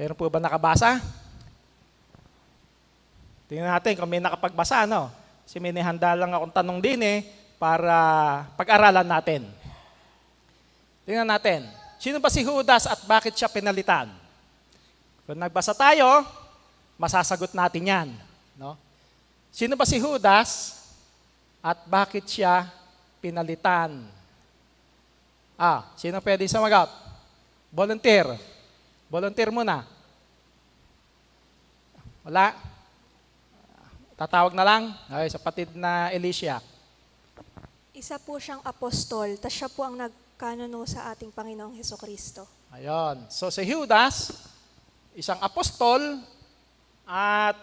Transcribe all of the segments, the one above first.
Meron po ba nakabasa? Tingnan natin kung may nakapagbasa, no? Kasi may nihanda lang akong tanong din eh, para pag-aralan natin. Tingnan natin. Sino ba si Judas at bakit siya pinalitan? Kung nagbasa tayo, masasagot natin yan. No? Sino ba si Judas at bakit siya pinalitan? Ah, sino pwede sumagot? Volunteer. Volunteer muna. Wala? Tatawag na lang? Ay, sa patid na Alicia. Isa po siyang apostol, tas siya po ang nagkanuno sa ating Panginoong Heso Kristo. Ayon. So si Judas, isang apostol, at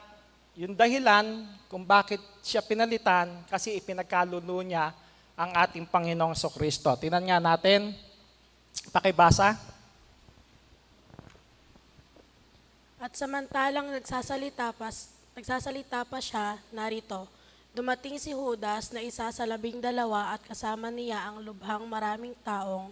yung dahilan kung bakit siya pinalitan, kasi ipinagkaluno niya ang ating Panginoong Kristo. Tingnan nga natin, pakibasa. At samantalang nagsasalita pa, nagsasalita pa siya, narito, dumating si Judas na isa sa labing dalawa at kasama niya ang lubhang maraming taong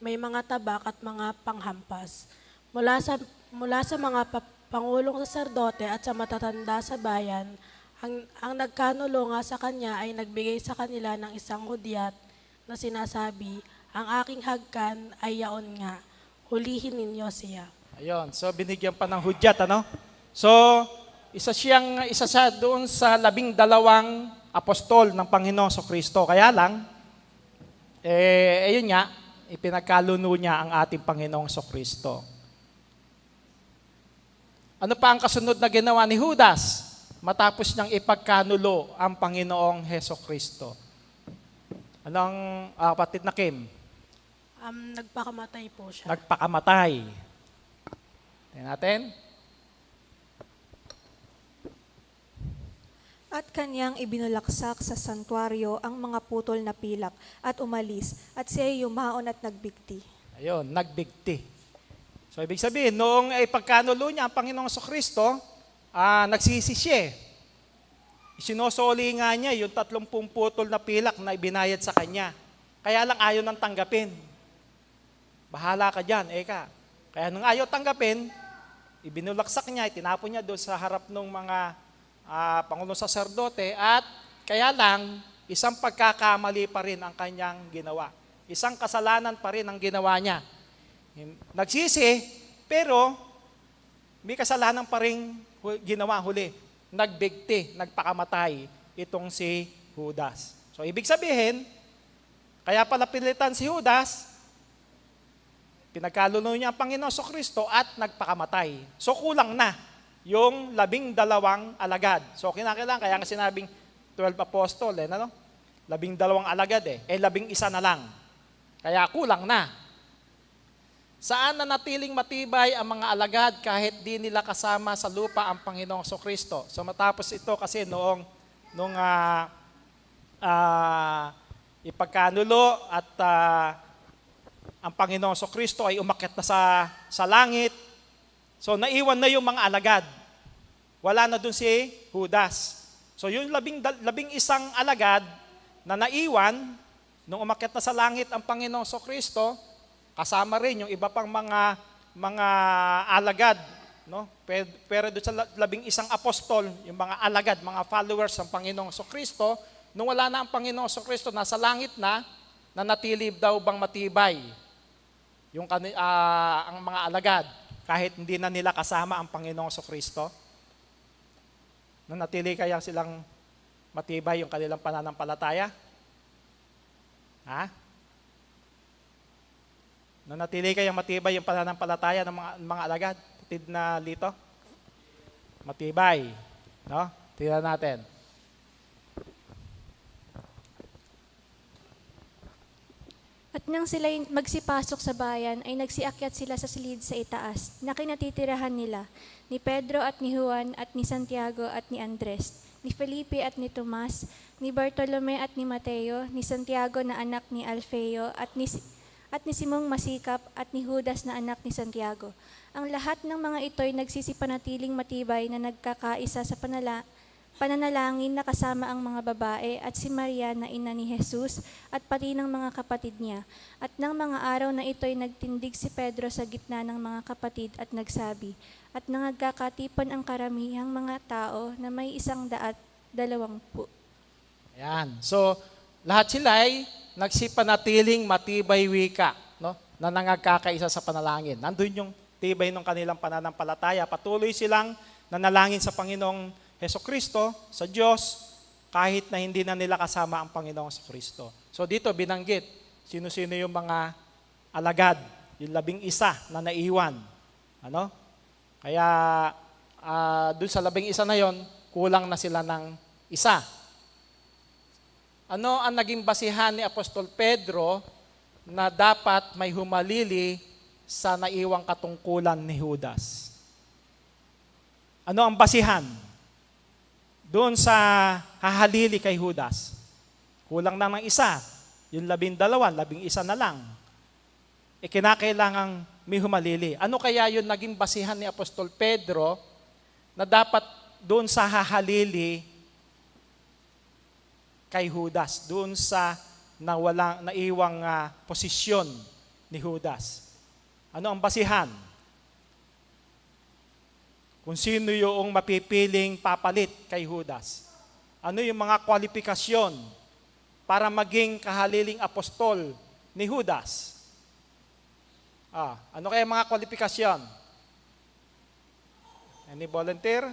may mga tabak at mga panghampas. Mula sa, mula sa mga pa- pangulong saserdote at sa matatanda sa bayan, ang, ang nagkanulo nga sa kanya ay nagbigay sa kanila ng isang hudyat na sinasabi, ang aking hagkan ay yaon nga, hulihin ninyo siya. Ayun, so binigyan pa ng hudyat, ano? So, isa siyang, isa siya doon sa labing dalawang apostol ng Panginoong So Kristo. Kaya lang, eh, ayun nga, ipinagkaluno niya ang ating Panginoong So Kristo. Ano pa ang kasunod na ginawa ni Judas matapos niyang ipagkanulo ang Panginoong Heso Kristo? Anong kapatid na Kim? Um, nagpakamatay po siya. Nagpakamatay. Tingnan natin. At kanyang ibinulaksak sa santuario ang mga putol na pilak at umalis, at siya yumaon at nagbigti. Ayun, nagbigti. So, ibig sabihin, noong ay pagkanulo niya ang Panginoong Kristo, ah, nagsisi siya. eh. Sinosoli nga niya yung tatlumpung putol na pilak na ibinayad sa kanya. Kaya lang ayaw nang tanggapin. Bahala ka dyan, eka. Kaya nung ayaw tanggapin, ibinulaksak niya, itinapon niya doon sa harap ng mga ah, pangulong saserdote at kaya lang, isang pagkakamali pa rin ang kanyang ginawa. Isang kasalanan pa rin ang ginawa niya. Nagsisi, pero may kasalanan pa rin ginawa huli. Nagbigti, nagpakamatay itong si Judas. So ibig sabihin, kaya pala pilitan si Judas, pinagkaluno niya ang Panginoon sa Kristo at nagpakamatay. So kulang na yung labing dalawang alagad. So kinakailangan, kaya nga sinabing 12 apostol, eh, ano? Labing dalawang alagad eh. Eh, labing isa na lang. Kaya kulang na. Saan na natiling matibay ang mga alagad kahit di nila kasama sa lupa ang Panginoong Kristo? So matapos ito kasi noong nung ah, ah, ipagkanulo at ah, ang Panginoong Kristo ay umakyat na sa sa langit. So naiwan na yung mga alagad. Wala na dun si Judas. So yung labing, labing isang alagad na naiwan nung umakyat na sa langit ang Panginoong Kristo, kasama rin yung iba pang mga mga alagad, no? Pero, pero doon sa la- labing isang apostol, yung mga alagad, mga followers ng Panginoong Kristo, nung wala na ang Panginoong Kristo, nasa langit na, nanatili daw bang matibay yung ah, ang mga alagad kahit hindi na nila kasama ang Panginoong Kristo? Nanatili kaya silang matibay yung kanilang pananampalataya? Ha? Nanatili kayang matibay yung pananampalataya ng mga, mga alagad? Patid na lito? Matibay. No? Tingnan natin. At nang sila magsipasok sa bayan, ay nagsiakyat sila sa silid sa itaas, na kinatitirahan nila, ni Pedro at ni Juan at ni Santiago at ni Andres, ni Felipe at ni Tomas, ni Bartolome at ni Mateo, ni Santiago na anak ni Alfeo, at ni, at ni Simong Masikap, at ni Judas na anak ni Santiago. Ang lahat ng mga ito'y nagsisipanatiling matibay na nagkakaisa sa panala, pananalangin na kasama ang mga babae at si Maria na ina ni Jesus at pati ng mga kapatid niya. At ng mga araw na ito'y nagtindig si Pedro sa gitna ng mga kapatid at nagsabi, at nangagkakatipon ang karamihang mga tao na may isang daat dalawampu. Ayan. So, lahat sila ay nagsipanatiling matibay wika, no? Na nangagkakaisa sa panalangin. Nandun yung tibay ng kanilang pananampalataya. Patuloy silang nanalangin sa Panginoong Heso Kristo, sa Diyos, kahit na hindi na nila kasama ang Panginoong Heso Kristo. So dito binanggit, sino-sino yung mga alagad, yung labing isa na naiwan. Ano? Kaya ah, dun sa labing isa na yon, kulang na sila ng isa. Ano ang naging basihan ni Apostol Pedro na dapat may humalili sa naiwang katungkulan ni Judas? Ano ang basihan? Doon sa hahalili kay Judas. Kulang na ng isa. Yung labing dalawa, labing isa na lang. E kinakailangang may humalili. Ano kaya yun naging basihan ni Apostol Pedro na dapat doon sa hahalili kay Judas, doon sa na walang naiwang ah, posisyon ni Judas. Ano ang basihan? Kung sino yung mapipiling papalit kay Judas. Ano yung mga kwalifikasyon para maging kahaliling apostol ni Judas? Ah, ano kaya mga kwalifikasyon? Any volunteer?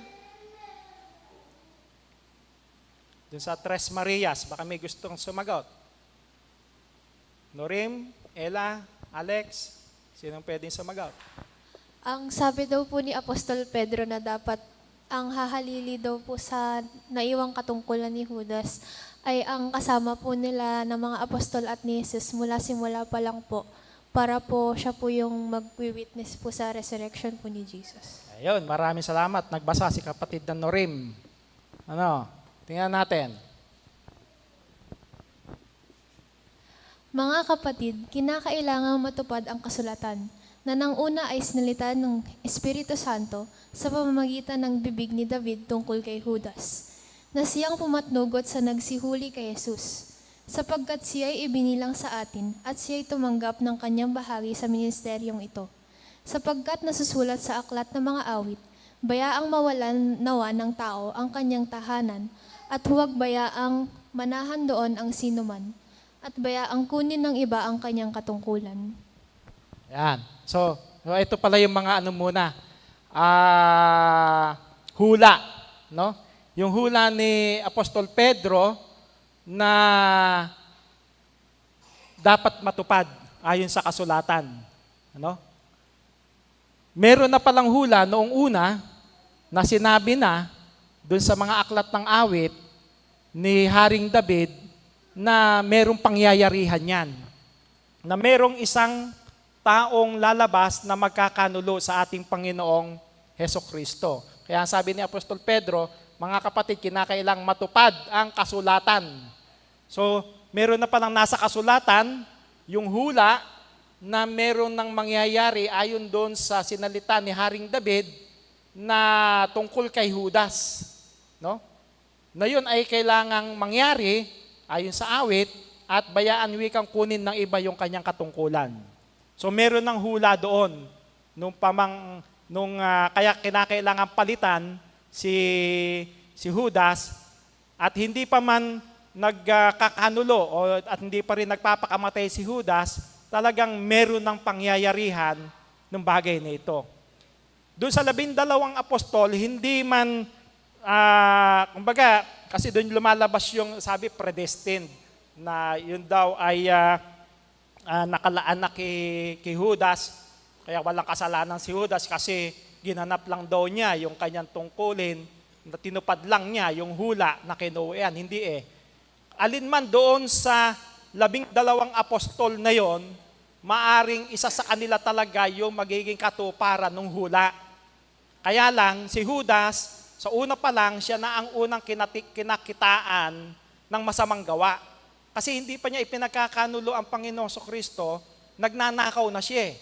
Dun sa Tres Marias, baka may gustong sumagot. Norim, Ella, Alex, sinong pwedeng sumagot? Ang sabi daw po ni Apostol Pedro na dapat ang hahalili daw po sa naiwang katungkulan ni Judas ay ang kasama po nila ng mga apostol at ni Jesus mula simula pa lang po para po siya po yung mag-witness po sa resurrection po ni Jesus. Ayun, maraming salamat. Nagbasa si kapatid na Norim. Ano? Tingnan natin. Mga kapatid, kinakailangang matupad ang kasulatan na nang una ay sinalitan ng Espiritu Santo sa pamamagitan ng bibig ni David tungkol kay Judas, na siyang pumatnugot sa nagsihuli kay Jesus, sapagkat siya ay ibinilang sa atin at siya ay tumanggap ng kanyang bahagi sa ministeryong ito. Sapagkat nasusulat sa aklat ng mga awit, bayaang mawalan nawa ng tao ang kanyang tahanan at huwag bayaang manahan doon ang sinuman at bayaang kunin ng iba ang kanyang katungkulan. Yan. So, ito pala yung mga ano muna. Ah, hula, no? Yung hula ni Apostol Pedro na dapat matupad ayon sa kasulatan. Ano? Meron na palang hula noong una na sinabi na doon sa mga aklat ng awit ni Haring David na merong pangyayarihan yan. Na merong isang taong lalabas na magkakanulo sa ating Panginoong Heso Kristo. Kaya sabi ni Apostol Pedro, mga kapatid, kinakailang matupad ang kasulatan. So, meron na palang nasa kasulatan, yung hula na meron ng mangyayari ayon doon sa sinalita ni Haring David na tungkol kay Judas. No? Na yun ay kailangang mangyari ayon sa awit at bayaan wikang kunin ng iba yung kanyang katungkulan. So meron ng hula doon nung pamang nung ah, kaya kinakailangan palitan si si Judas at hindi pa man nagkakanulo o at hindi pa rin nagpapakamatay si Judas, talagang meron ng pangyayarihan ng bagay na ito. Doon sa labindalawang apostol, hindi man, ah, kumbaga, kasi doon lumalabas yung sabi predestined, na yun daw ay ah, ah, nakalaan na kay, kay Judas, kaya walang kasalanan si Judas kasi ginanap lang daw niya yung kanyang tungkulin, na tinupad lang niya yung hula na kinuwian. Hindi eh. Alin man doon sa labing dalawang apostol na yon, maaring isa sa kanila talaga yung magiging katuparan ng hula. Kaya lang, si Judas, sa una pa lang, siya na ang unang kinati- kinakitaan ng masamang gawa. Kasi hindi pa niya ipinagkakanulo ang Panginoong So Kristo, nagnanakaw na siya eh.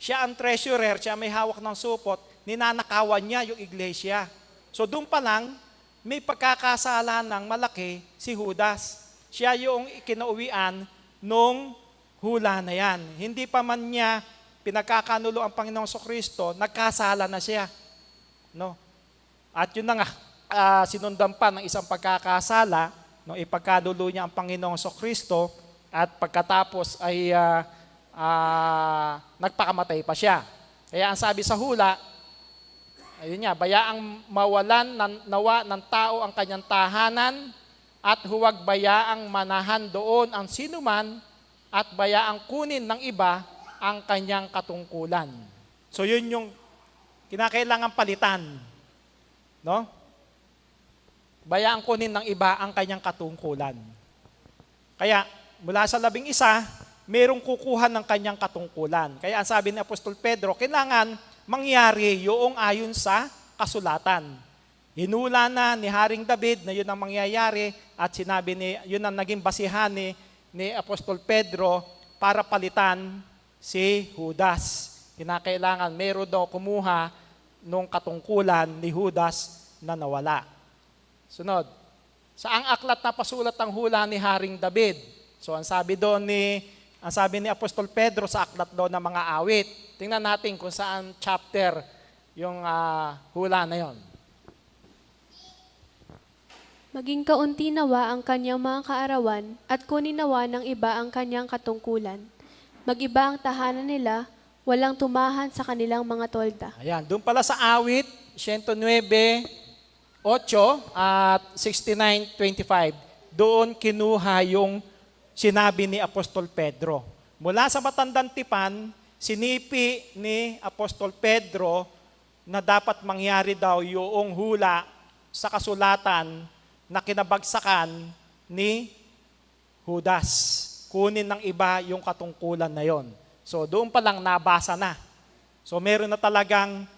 Siya ang treasurer, siya may hawak ng supot, ninanakawan niya yung iglesia. So doon pa lang, may pagkakasala ng malaki si Judas. Siya yung ikinauwian nung hula na yan. Hindi pa man niya pinagkakanulo ang Panginoong Kristo, nagkasala na siya. No? At yun na nga, ah, sinundan pa ng isang pagkakasala, no, ipagkanulo niya ang Panginoong Kristo, at pagkatapos ay ah, ah, nagpakamatay pa siya. Kaya ang sabi sa hula, ayun nga, bayaang mawalan ng, nawa ng tao ang kanyang tahanan at huwag bayaang manahan doon ang sinuman at bayaang kunin ng iba ang kanyang katungkulan. So yun yung kinakailangan palitan. No? Bayaang kunin ng iba ang kanyang katungkulan. Kaya mula sa labing isa, merong kukuha ng kanyang katungkulan. Kaya ang sabi ni Apostol Pedro, kailangan mangyari yung ayon sa kasulatan. Hinula na ni Haring David na yun ang mangyayari at sinabi ni, yun ang naging basihan ni, ni Apostol Pedro para palitan si Judas. Kinakailangan meron daw kumuha nung katungkulan ni Judas na nawala. Sunod. Saang aklat na pasulat ang hula ni Haring David? So ang sabi doon ni ang sabi ni Apostol Pedro sa aklat doon ng mga awit. Tingnan natin kung saan chapter yung ah, hula na yon. Maging kaunti nawa ang kanyang mga kaarawan at kunin nawa ng iba ang kanyang katungkulan. Magiba ang tahanan nila, walang tumahan sa kanilang mga tolda. Ayan, doon pala sa awit, 109, 8 at 69.25, doon kinuha yung sinabi ni Apostol Pedro. Mula sa matandang tipan, sinipi ni Apostol Pedro na dapat mangyari daw yung hula sa kasulatan na kinabagsakan ni Judas. Kunin ng iba yung katungkulan na yon. So doon pa lang nabasa na. So meron na talagang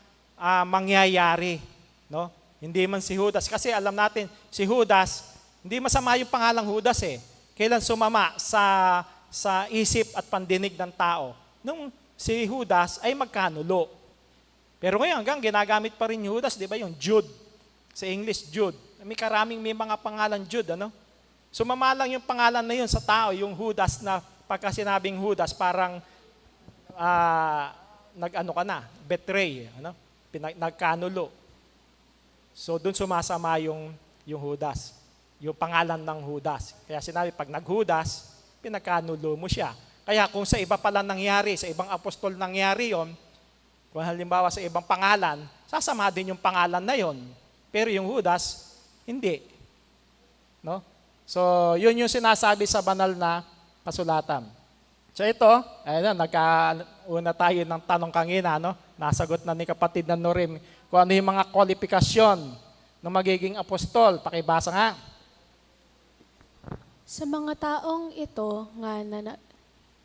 ah, mangyayari, no? Hindi man si Judas kasi alam natin si Judas, hindi masama yung pangalang Judas eh. Kailan sumama sa sa isip at pandinig ng tao nung si Judas ay magkanulo. Pero ngayon hanggang ginagamit pa rin Judas, 'di ba? Yung Jude. Sa English Jude. May karaming may mga pangalan Jude, ano? Sumama lang yung pangalan na yun sa tao, yung Judas na pagka sinabing Judas, parang ah, nag-ano ka na, betray, ano? Pinag, nagkanulo. So doon sumasama yung, yung Judas, yung pangalan ng Judas. Kaya sinabi, pag nag-Judas, pinagkanulo mo siya. Kaya kung sa iba pala nangyari, sa ibang apostol nangyari yon, kung halimbawa sa ibang pangalan, sasama din yung pangalan na yon. Pero yung Judas, hindi. No? So, yun yung sinasabi sa banal na kasulatan. So ito, ayun na, nagkauna tayo ng tanong kanina, no? Nasagot na ni kapatid na Norim kung ano yung mga kwalifikasyon ng magiging apostol. Pakibasa nga. Sa mga taong ito nga na, na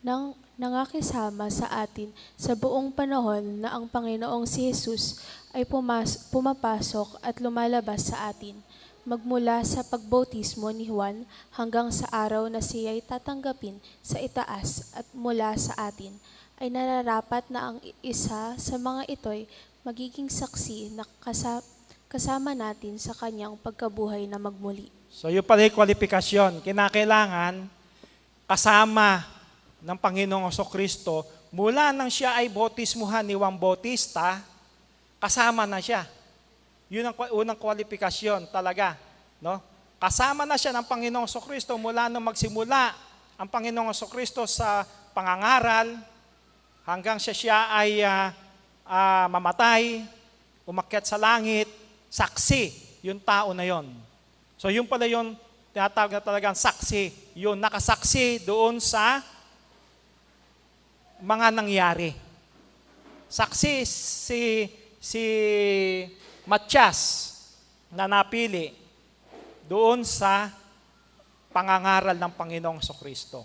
nang nangakisama sa atin sa buong panahon na ang Panginoong si Jesus ay pumas, pumapasok at lumalabas sa atin, magmula sa pagbautismo ni Juan hanggang sa araw na siya'y tatanggapin sa itaas at mula sa atin, ay nararapat na ang isa sa mga ito'y magiging saksi na kasa- kasama natin sa kanyang pagkabuhay na magmuli. So yung pala yung kwalifikasyon. Kinakailangan kasama ng Panginoong Oso Kristo mula nang siya ay bautismuhan ni Juan Bautista, kasama na siya. Yun ang unang kwalifikasyon talaga. No? Kasama na siya ng Panginoong Oso Kristo mula nung magsimula ang Panginoong Oso Kristo sa pangangaral hanggang siya siya ay ah, ah, mamatay, umakyat sa langit, saksi, yung tao na yon. So yun pala yung tinatawag na talagang saksi. Yun, nakasaksi doon sa mga nangyari. Saksi si si Matias na napili doon sa pangangaral ng Panginoong Kristo.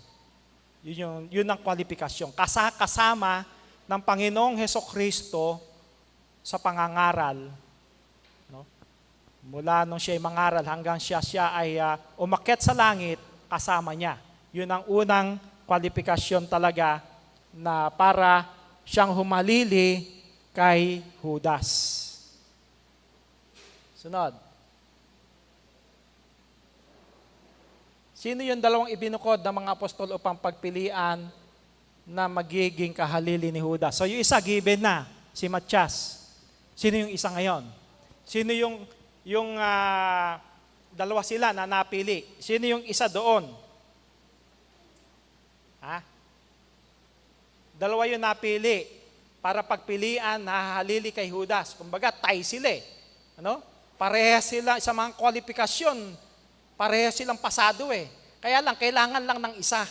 Yun, yung, yun ang kwalifikasyon. Kasa, kasama ng Panginoong Heso Kristo sa pangangaral. No? Mula nung siya ay mangaral hanggang siya, siya ay ah, umakyat sa langit, kasama niya. Yun ang unang kwalifikasyon talaga na para siyang humalili kay Judas. Sunod. Sino yung dalawang ibinukod ng mga apostol upang pagpilian na magiging kahalili ni Judas? So yung isa given na, si Matias. Sino yung isa ngayon? Sino yung yung ah, dalawa sila na napili? Sino yung isa doon? Ha? Dalawa yung napili para pagpilian na halili kay Judas. Kumbaga, tie sila eh. Ano? Parehas sila sa mga kwalifikasyon. Parehas silang pasado eh. Kaya lang, kailangan lang ng isa.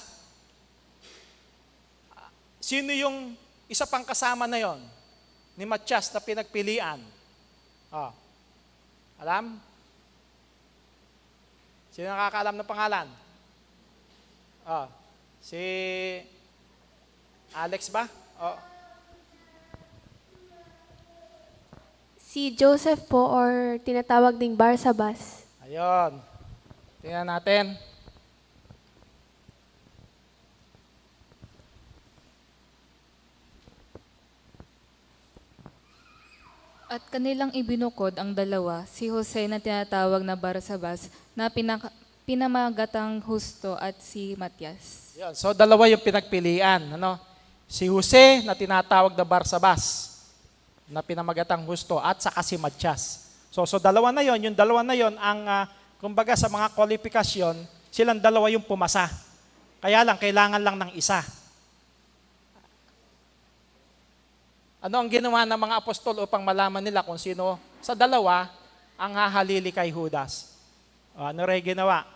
Sino yung isa pang kasama na yon ni Matias na pinagpilian? Oh. Alam? Sino nakakaalam ng pangalan? Oh. Si Alex ba? Oh. Si Joseph po or tinatawag ding Barsabas. Ayun. Tingnan natin. At kanilang ibinukod ang dalawa, si Jose na tinatawag na Barsabas, na pinaka, pinamagatang husto at si Matias. Yun. So dalawa yung pinagpilian, ano? Si Jose na tinatawag na Barsabas na pinamagatang husto at saka si Matias. So so dalawa na yon, yung dalawa na yon ang ah, kumbaga sa mga kwalifikasyon, silang dalawa yung pumasa. Kaya lang kailangan lang ng isa. Ano ang ginawa ng mga apostol upang malaman nila kung sino sa dalawa ang hahalili kay Judas? O, ano rin ginawa?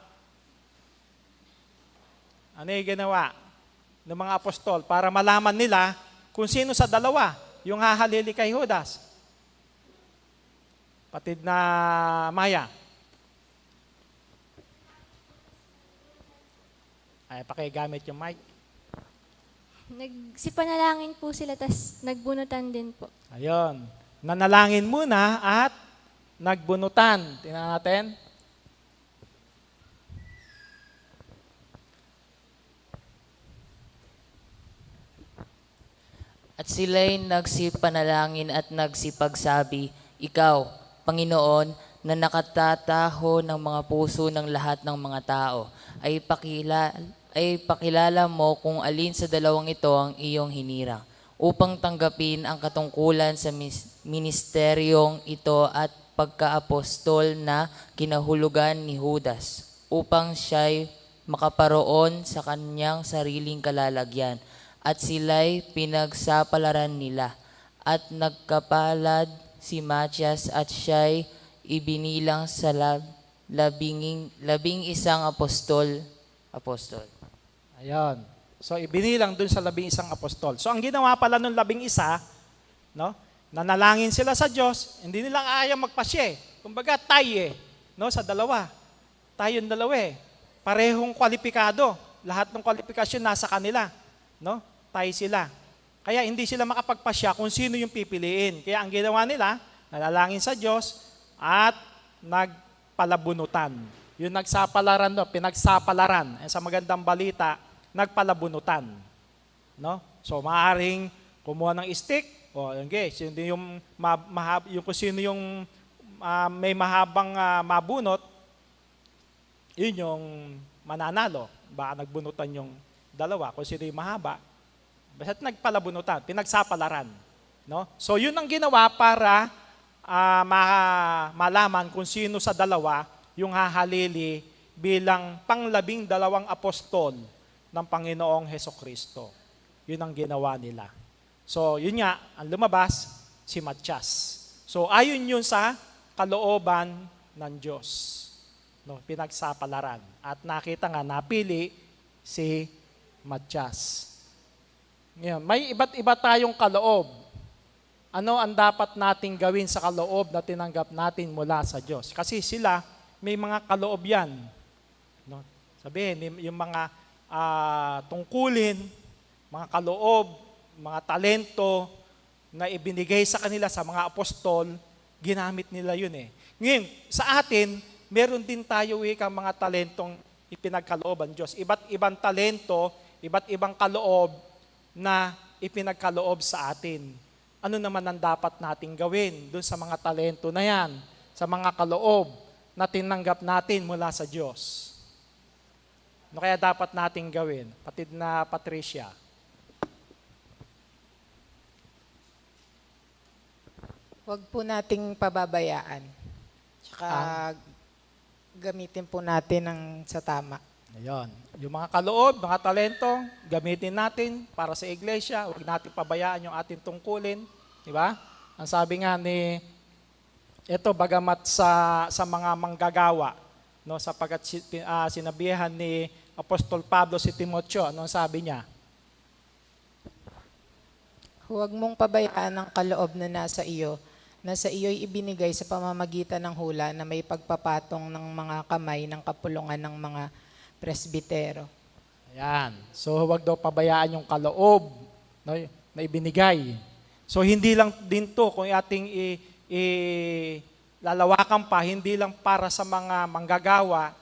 Ano yung ginawa ng mga apostol para malaman nila kung sino sa dalawa yung hahalili kay Judas? Patid na Maya. Ay, pakigamit yung mic. Nagsipanalangin po sila, tas nagbunutan din po. Ayun. Nanalangin muna at nagbunutan. Tingnan natin. At sila'y nagsipanalangin at nagsipagsabi, Ikaw, Panginoon, na nakatataho ng mga puso ng lahat ng mga tao, ay pakilala, ay pakilala mo kung alin sa dalawang ito ang iyong hinirang, upang tanggapin ang katungkulan sa ministeryong ito at pagkaapostol na kinahulugan ni Judas, upang siya'y makaparoon sa kanyang sariling kalalagyan at sila'y pinagsapalaran nila. At nagkapalad si Matias at siya'y ibinilang sa lab, labing, labing isang apostol. Apostol. Ayun. So, ibinilang dun sa labing isang apostol. So, ang ginawa pala nung labing isa, no? Nanalangin sila sa Diyos, hindi nila ayaw magpasya eh. Kumbaga, tayo eh, no? Sa dalawa. Tayong dalawa eh. Parehong kwalipikado. Lahat ng kwalifikasyon nasa kanila, no? Tayo sila. Kaya hindi sila makapagpasya kung sino yung pipiliin. Kaya ang ginawa nila, nalalangin sa Diyos at nagpalabunutan. Yung nagsapalaran, no, pinagsapalaran. Eh, sa magandang balita, nagpalabunutan. No? So, maaaring kumuha ng stick, o yung okay, sino yung, ma, mahab, yung kung sino yung ah, may mahabang ah, mabunot, yun yung mananalo. Baka nagbunutan yung dalawa, kung sino yung mahaba. Basta't nagpalabunutan, pinagsapalaran. No? So, yun ang ginawa para ah, ma- malaman kung sino sa dalawa yung hahalili bilang panglabing dalawang apostol ng Panginoong Heso Kristo. Yun ang ginawa nila. So, yun nga, ang lumabas, si Matias. So, ayon yun sa kalooban ng Diyos. No, pinagsapalaran. At nakita nga, napili si Matias. Ngayon, may iba't iba tayong kaloob. Ano ang dapat nating gawin sa kaloob na tinanggap natin mula sa Diyos? Kasi sila, may mga kaloob yan. No? Sabihin, yung mga ah, tungkulin, mga kaloob, mga talento na ibinigay sa kanila sa mga apostol, ginamit nila yun eh. Ngayon, sa atin, meron din tayo eh, kang mga talentong ipinagkalooban Diyos. Iba't ibang talento, iba't ibang kaloob na ipinagkaloob sa atin. Ano naman ang dapat nating gawin dun sa mga talento na yan, sa mga kaloob na tinanggap natin mula sa Diyos? Ano kaya dapat nating gawin? Patid na Patricia. Huwag po nating pababayaan. Tsaka gamitin po natin ng sa tama. Ayun. Yung mga kaloob, mga talento, gamitin natin para sa iglesia. Huwag natin pabayaan yung ating tungkulin. Di ba? Ang sabi nga ni, ito bagamat sa, sa mga manggagawa, no, sapagkat si, ah, sinabihan ni Apostol Pablo si Timoteo, ano sabi niya? Huwag mong pabayaan ang kaloob na nasa iyo, na sa iyo'y ibinigay sa pamamagitan ng hula na may pagpapatong ng mga kamay ng kapulungan ng mga presbitero. Ayan. So huwag daw pabayaan yung kaloob no, na ibinigay. So hindi lang din to kung ating i, i lalawakan pa, hindi lang para sa mga manggagawa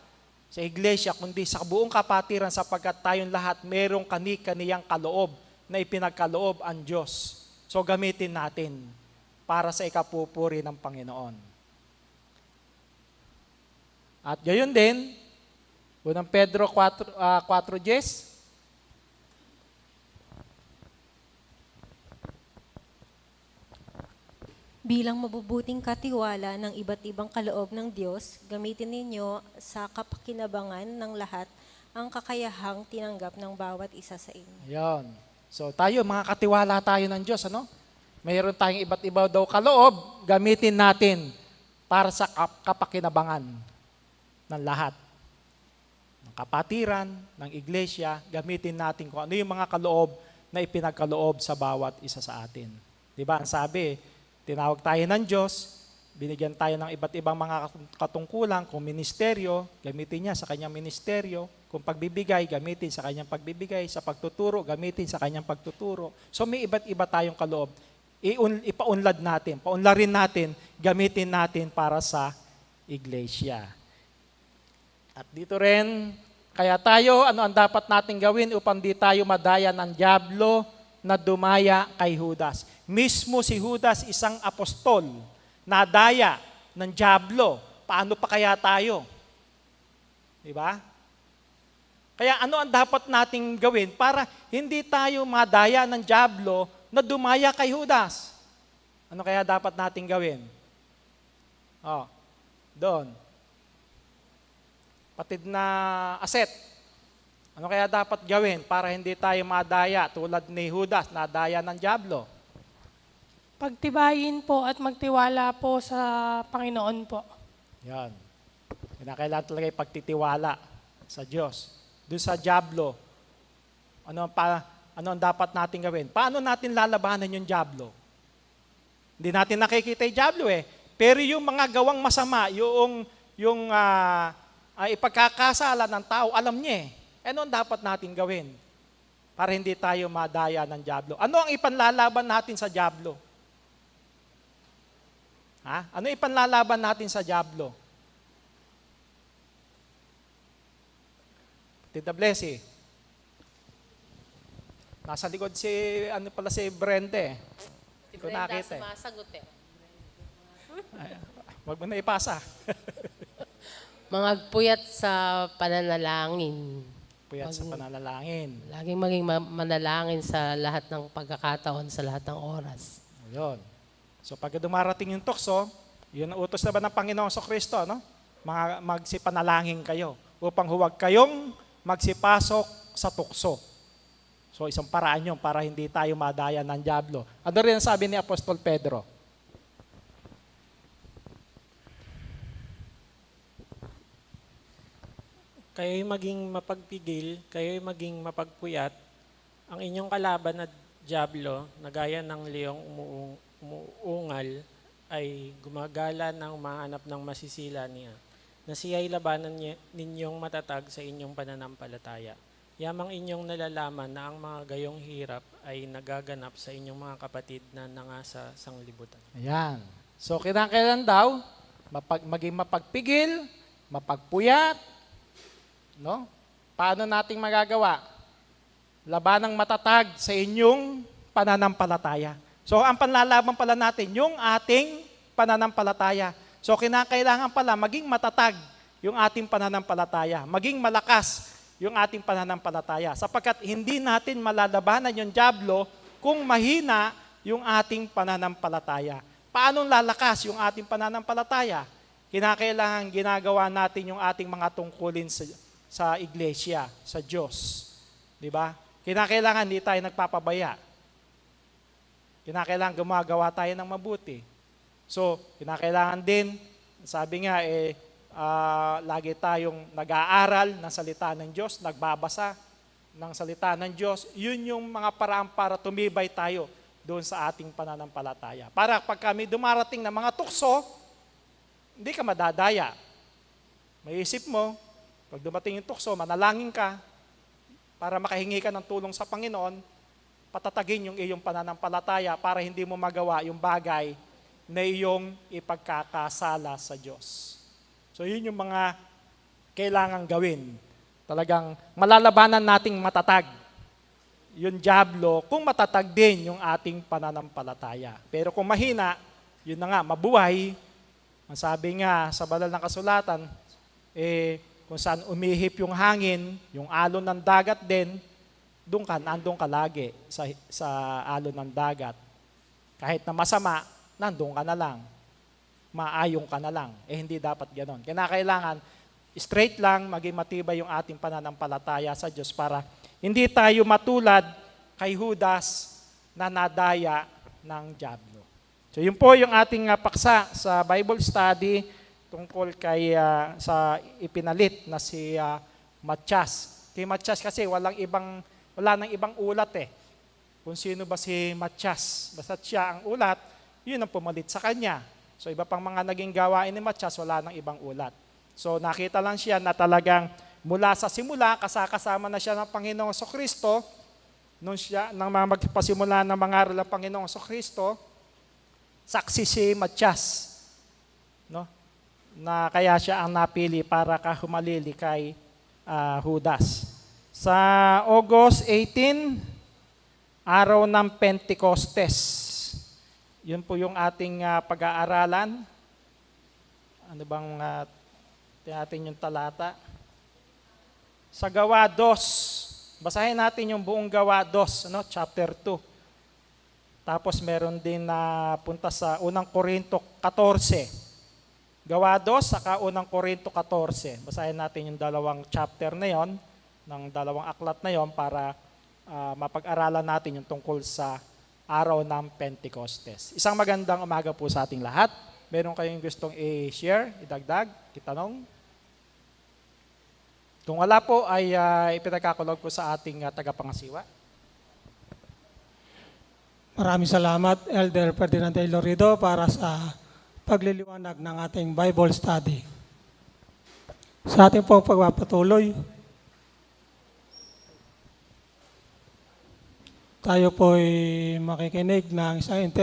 sa iglesia, kundi sa buong kapatiran sapagkat tayong lahat merong kani-kaniyang kaloob na ipinagkaloob ang Diyos. So gamitin natin para sa ikapupuri ng Panginoon. At gayon din, Unang Pedro 4, uh, 4.10, Bilang mabubuting katiwala ng iba't ibang kaloob ng Diyos, gamitin ninyo sa kapakinabangan ng lahat ang kakayahang tinanggap ng bawat isa sa inyo. Ayan. So tayo, mga katiwala tayo ng Diyos, ano? Mayroon tayong iba't iba daw kaloob, gamitin natin para sa kap- kapakinabangan ng lahat. Ng kapatiran, ng iglesia, gamitin natin kung ano yung mga kaloob na ipinagkaloob sa bawat isa sa atin. Di ba? Ang sabi, tinawag tayo ng Diyos, binigyan tayo ng iba't ibang mga katungkulan, kung ministeryo, gamitin niya sa kanyang ministeryo, kung pagbibigay, gamitin sa kanyang pagbibigay, sa pagtuturo, gamitin sa kanyang pagtuturo. So may iba't iba tayong kaloob. Iun, ipaunlad natin, paunlarin natin, gamitin natin para sa iglesia. At dito rin, kaya tayo, ano ang dapat natin gawin upang di tayo madaya ng Diablo na dumaya kay Judas. Mismo si Judas, isang apostol, nadaya ng Diablo. Paano pa kaya tayo? Di ba? Kaya ano ang dapat nating gawin para hindi tayo madaya ng Diablo na dumaya kay Judas? Ano kaya dapat nating gawin? Oh, doon. Patid na aset. Ano kaya dapat gawin para hindi tayo madaya tulad ni Judas, nadaya ng Diablo? Pagtibayin po at magtiwala po sa Panginoon po. Yan. Kinakailangan talaga yung pagtitiwala sa Diyos. Doon sa Diablo, ano ang, pa, ano ang dapat natin gawin? Paano natin lalabanan yung Diablo? Hindi natin nakikita yung Diablo eh. Pero yung mga gawang masama, yung, yung ah, ah, ipagkakasala ng tao, alam niya eh. Ano ang dapat natin gawin? Para hindi tayo madaya ng Diablo. Ano ang ipanlalaban natin sa Diablo? Ha? Ano ipanlalaban natin sa Diablo? Tita Blessy. Nasa likod si, ano pala si Brenda eh. Hindi ko nakita eh. sumasagot eh. Huwag mo na ipasa. Mga puyat sa pananalangin. Puyat sa pananalangin. Laging maging ma- manalangin sa lahat ng pagkakataon, sa lahat ng oras. Ayun. So pag dumarating yung tukso, yun ang utos na ba ng Panginoon sa Kristo, no? Mga magsipanalangin kayo upang huwag kayong magsipasok sa tukso. So isang paraan yun para hindi tayo madaya ng Diablo. Ano rin ang sabi ni Apostol Pedro? Kayo'y maging mapagpigil, kayo'y maging mapagpuyat, ang inyong kalaban na Diablo, na gaya ng leong umuung, umuungal, ay gumagala ng mahanap ng masisila niya, na siya'y labanan niya, ninyong matatag sa inyong pananampalataya. Yamang inyong nalalaman na ang mga gayong hirap ay nagaganap sa inyong mga kapatid na nangasa sanglibutan. Ayan. So kinakailan daw, mapag, maging mapagpigil, mapagpuyat, no? Paano nating magagawa? Labanang matatag sa inyong pananampalataya. So ang panlalaban pala natin, yung ating pananampalataya. So kinakailangan pala maging matatag yung ating pananampalataya, maging malakas yung ating pananampalataya. Sapagkat hindi natin malalabanan yung Diablo kung mahina yung ating pananampalataya. Paano lalakas yung ating pananampalataya? Kinakailangan ginagawa natin yung ating mga tungkulin sa, sa iglesia, sa Diyos. Di ba? Kinakailangan hindi tayo nagpapabaya. Kinakailangan gumagawa tayo ng mabuti. So, kinakailangan din, sabi nga, eh, ah, lagi tayong nag-aaral ng salita ng Diyos, nagbabasa ng salita ng Diyos. Yun yung mga paraan para tumibay tayo doon sa ating pananampalataya. Para pag kami dumarating ng mga tukso, hindi ka madadaya. May isip mo, pag dumating yung tukso, manalangin ka para makahingi ka ng tulong sa Panginoon, patatagin yung iyong pananampalataya para hindi mo magawa yung bagay na iyong ipagkakasala sa Diyos. So yun yung mga kailangan gawin. Talagang malalabanan nating matatag yung Diablo kung matatag din yung ating pananampalataya. Pero kung mahina, yun na nga, mabuhay. Ang sabi nga sa banal ng kasulatan, eh, kung saan umihip yung hangin, yung alon ng dagat din, doon ka, nandun ka lagi sa, sa alon ng dagat. Kahit na masama, nandun ka na lang. Maayong ka na lang. Eh hindi dapat ganon. Kinakailangan, straight lang, maging matibay yung ating pananampalataya sa Diyos para hindi tayo matulad kay Judas na nadaya ng Diablo. So yun po yung ating uh, paksa sa Bible study tungkol kay uh, sa ipinalit na si uh, Matias. Kay Matias kasi walang ibang wala nang ibang ulat eh. Kung sino ba si Matias. Basta siya ang ulat, yun ang pumalit sa kanya. So iba pang mga naging gawain ni Matias, wala nang ibang ulat. So nakita lang siya na talagang mula sa simula, kasakasama na siya ng Panginoong So Kristo, nung siya, nang magpasimula ng mga aral ng Panginoong So Kristo, saksi si Matias. No? Na kaya siya ang napili para kahumalili kay ah, Judas. Sa August 18, araw ng Pentecostes. Yun po yung ating ah, pag-aaralan. Ano bang uh, natin yung talata? Sa Gawa 2, basahin natin yung buong Gawa 2, ano, chapter 2. Tapos meron din na punta sa unang Korinto 14. Gawa 2, saka unang Korinto 14. Basahin natin yung dalawang chapter na yon, ng dalawang aklat na yon para ah, mapag-aralan natin yung tungkol sa araw ng Pentecostes. Isang magandang umaga po sa ating lahat. Meron kayong gustong i-share, idagdag, itanong? Kung wala po, ay uh, ipinagkakulog ko sa ating uh, tagapangasiwa. Maraming salamat, Elder Ferdinand A. Lorido, para sa pagliliwanag ng ating Bible study. Sa ating pong pagpapatuloy, tayo po'y makikinig ng isang interview